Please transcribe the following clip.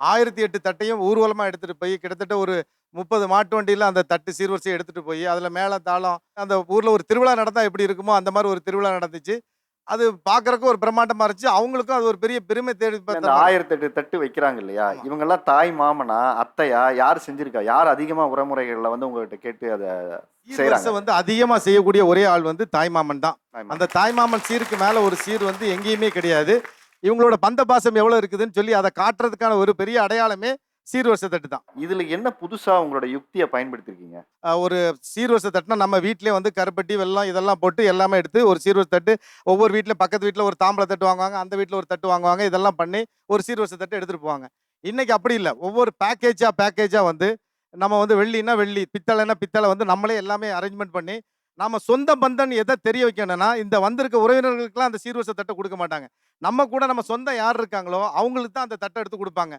ஆயிரத்தி எட்டு தட்டையும் ஊர்வலமாக எடுத்துகிட்டு போய் கிட்டத்தட்ட ஒரு முப்பது மாட்டு வண்டியில் அந்த தட்டு சீர்வரிசையை எடுத்துகிட்டு போய் அதில் மேலே தாளம் அந்த ஊரில் ஒரு திருவிழா நடந்தால் எப்படி இருக்குமோ அந்த மாதிரி ஒரு திருவிழா நடந்துச்சு. அது பார்க்கறதுக்கு ஒரு பிரம்மாண்டமாக இருந்துச்சு. அவங்களுக்கும் அது ஒரு பெரிய பெருமை தேடி பார்த்த ஆயிரத்தி எட்டு தட்டு வைக்கிறாங்க இல்லையா? ஆமா. இவங்க எல்லாம் தாய் மாமனா அத்தையா யார் செஞ்சிருக்கா? யார் அதிகமா உரமுறைகள்ல வந்து உங்ககிட்ட கேட்டு அதை சீர்வரிசை. வந்து அதிகமாக செய்யக்கூடிய ஒரே ஆள் வந்து தாய்மாமன் தான். தாய்மாமன். அந்த தாய்மாமன் சீருக்கு மேலே ஒரு சீர் வந்து எங்கேயுமே கிடையாது. இவங்களோட பந்த பாசம் எவ்வளோ இருக்குதுன்னு சொல்லி அதை காட்டுறதுக்கான ஒரு பெரிய அடையாளமே சீர்வரிசை தட்டு தான். இதுல என்ன புதுசா உங்களோட யுக்தியை பயன்படுத்திருக்கீங்க? ஒரு சீர்வரிசை தட்டுனா நம்ம வீட்டிலே வந்து கருப்பட்டி வெல்லம் இதெல்லாம் போட்டு எல்லாமே எடுத்து ஒரு சீர்வரிசை தட்டு ஒவ்வொரு வீட்டில் பக்கத்து வீட்டில் ஒரு தாம்பளை தட்டு வாங்குவாங்க அந்த வீட்டில் ஒரு தட்டு வாங்குவாங்க இதெல்லாம் பண்ணி ஒரு சீர்வரிசை தட்டு எடுத்துகிட்டு போவாங்க. இன்னைக்கு அப்படி இல்லை. ஒவ்வொரு பேக்கேஜாக பேக்கேஜாக வந்து நம்ம வந்து வெள்ளினா வெள்ளி பித்தளைனா பித்தளை வந்து நம்மளே எல்லாமே அரேஞ்ச்மெண்ட் பண்ணி நம்ம சொந்த பந்தன் எதை தெரிய வைக்கணும்னா இந்த வந்திருக்க உறவினர்களுக்கெல்லாம் அந்த சீர்வரிசை தட்டை கொடுக்க மாட்டாங்க. நம்ம கூட நம்ம சொந்தம் யார் இருக்காங்களோ அவங்களுக்கு தான் அந்த தட்டை எடுத்து கொடுப்பாங்க.